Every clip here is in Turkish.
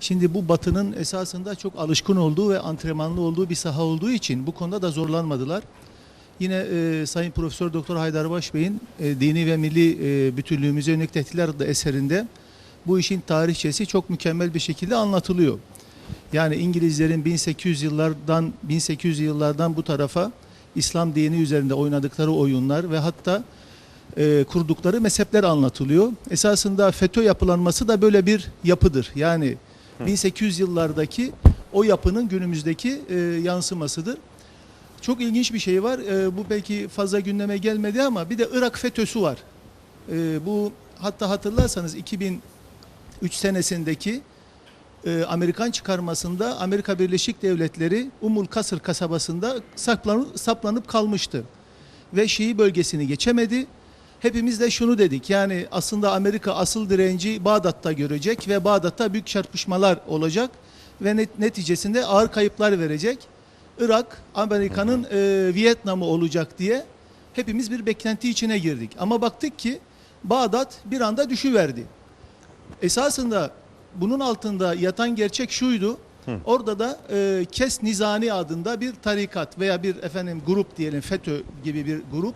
Şimdi bu Batı'nın esasında çok alışkın olduğu ve antrenmanlı olduğu bir saha olduğu için bu konuda da zorlanmadılar. Yine e, Sayın Profesör Doktor Haydar Baş Bey'in e, dini ve milli e, bütünlüğümüze yönelik tehditler adlı eserinde bu işin tarihçesi çok mükemmel bir şekilde anlatılıyor. Yani İngilizlerin 1800 yıllardan 1800 yıllardan bu tarafa İslam dini üzerinde oynadıkları oyunlar ve hatta e, kurdukları mezhepler anlatılıyor. Esasında FETÖ yapılanması da böyle bir yapıdır. Yani 1800 yıllardaki o yapının günümüzdeki e, yansımasıdır. Çok ilginç bir şey var. E, bu belki fazla gündeme gelmedi ama bir de Irak FETÖ'sü var. E, bu hatta hatırlarsanız 2003 senesindeki e, Amerikan çıkarmasında Amerika Birleşik Devletleri Umul Kasır kasabasında saklanıp, saplanıp kalmıştı. Ve Şii bölgesini geçemedi. Hepimiz de şunu dedik yani aslında Amerika asıl direnci Bağdat'ta görecek ve Bağdat'ta büyük çarpışmalar olacak ve net, neticesinde ağır kayıplar verecek. Irak Amerika'nın e, Vietnam'ı olacak diye hepimiz bir beklenti içine girdik. Ama baktık ki Bağdat bir anda düşüverdi. Esasında bunun altında yatan gerçek şuydu. Orada da e, Kes Nizani adında bir tarikat veya bir efendim grup diyelim FETÖ gibi bir grup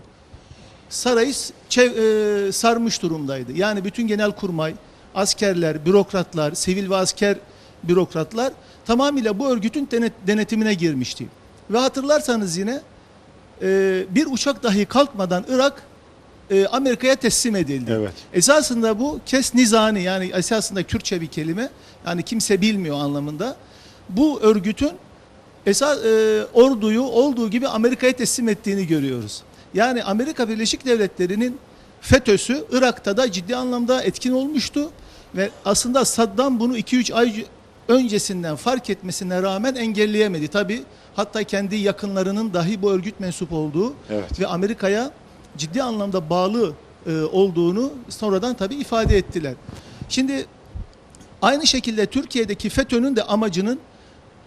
sarayı çev- e, sarmış durumdaydı. Yani bütün genel kurmay, askerler, bürokratlar, sivil ve asker bürokratlar tamamıyla bu örgütün denet- denetimine girmişti. Ve hatırlarsanız yine e, bir uçak dahi kalkmadan Irak e, Amerika'ya teslim edildi. Evet. Esasında bu kes nizani yani esasında Kürtçe bir kelime yani kimse bilmiyor anlamında. Bu örgütün esas e, orduyu olduğu gibi Amerika'ya teslim ettiğini görüyoruz. Yani Amerika Birleşik Devletleri'nin FETÖ'sü Irak'ta da ciddi anlamda etkin olmuştu ve aslında Saddam bunu 2-3 ay öncesinden fark etmesine rağmen engelleyemedi. Tabi hatta kendi yakınlarının dahi bu örgüt mensup olduğu Evet. ve Amerika'ya ciddi anlamda bağlı e, olduğunu sonradan tabi ifade ettiler. Şimdi aynı şekilde Türkiye'deki FETÖ'nün de amacının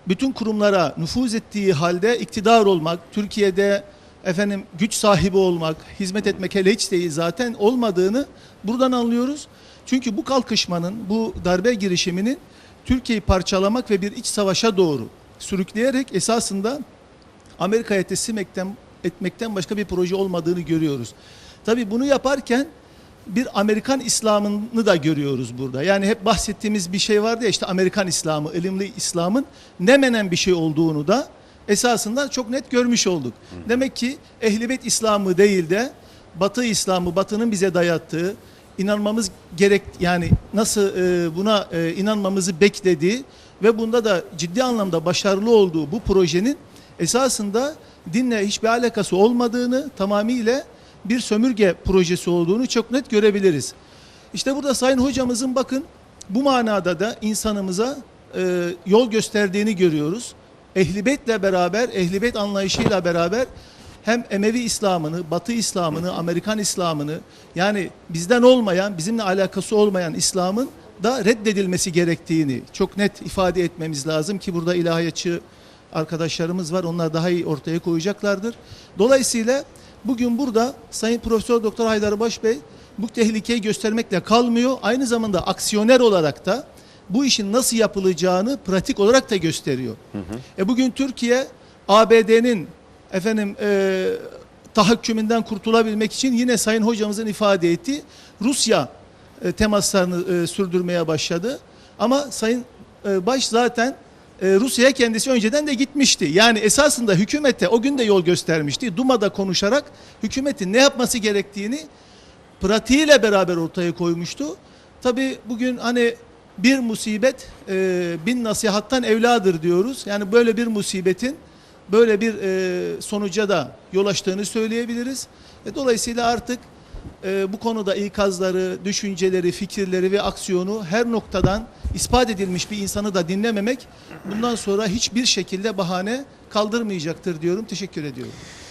bütün kurumlara nüfuz ettiği halde iktidar olmak, Türkiye'de efendim güç sahibi olmak, hizmet etmek hele hiç değil zaten olmadığını buradan anlıyoruz. Çünkü bu kalkışmanın, bu darbe girişiminin Türkiye'yi parçalamak ve bir iç savaşa doğru sürükleyerek esasında Amerika'ya teslim etmekten, etmekten başka bir proje olmadığını görüyoruz. Tabii bunu yaparken bir Amerikan İslam'ını da görüyoruz burada. Yani hep bahsettiğimiz bir şey vardı ya işte Amerikan İslam'ı, ilimli İslam'ın ne menen bir şey olduğunu da esasında çok net görmüş olduk. Demek ki Ehlibet İslam'ı değil de Batı İslam'ı, Batı'nın bize dayattığı, inanmamız gerek yani nasıl e, buna e, inanmamızı beklediği ve bunda da ciddi anlamda başarılı olduğu bu projenin esasında dinle hiçbir alakası olmadığını tamamıyla bir sömürge projesi olduğunu çok net görebiliriz. İşte burada Sayın Hocamızın bakın bu manada da insanımıza e, yol gösterdiğini görüyoruz. Ehlibetle beraber, ehlibet anlayışıyla beraber hem Emevi İslam'ını, Batı İslam'ını, Amerikan İslam'ını yani bizden olmayan, bizimle alakası olmayan İslam'ın da reddedilmesi gerektiğini çok net ifade etmemiz lazım ki burada ilahiyatçı arkadaşlarımız var. Onlar daha iyi ortaya koyacaklardır. Dolayısıyla bugün burada Sayın Profesör Doktor Haydar Baş Bey bu tehlikeyi göstermekle kalmıyor. Aynı zamanda aksiyoner olarak da bu işin nasıl yapılacağını pratik olarak da gösteriyor. E bugün Türkiye ABD'nin efendim e, tahakkümünden kurtulabilmek için yine Sayın Hocamızın ifade ettiği Rusya e, temaslarını e, sürdürmeye başladı. Ama Sayın e, Baş zaten e, Rusya'ya kendisi önceden de gitmişti. Yani esasında hükümete o gün de yol göstermişti. Duma'da konuşarak hükümetin ne yapması gerektiğini pratiğiyle beraber ortaya koymuştu. Tabi bugün hani bir musibet e, bin nasihattan evladır diyoruz. Yani böyle bir musibetin böyle bir e, sonuca da yol açtığını söyleyebiliriz. E, dolayısıyla artık e, bu konuda ikazları, düşünceleri, fikirleri ve aksiyonu her noktadan ispat edilmiş bir insanı da dinlememek bundan sonra hiçbir şekilde bahane kaldırmayacaktır diyorum. Teşekkür ediyorum.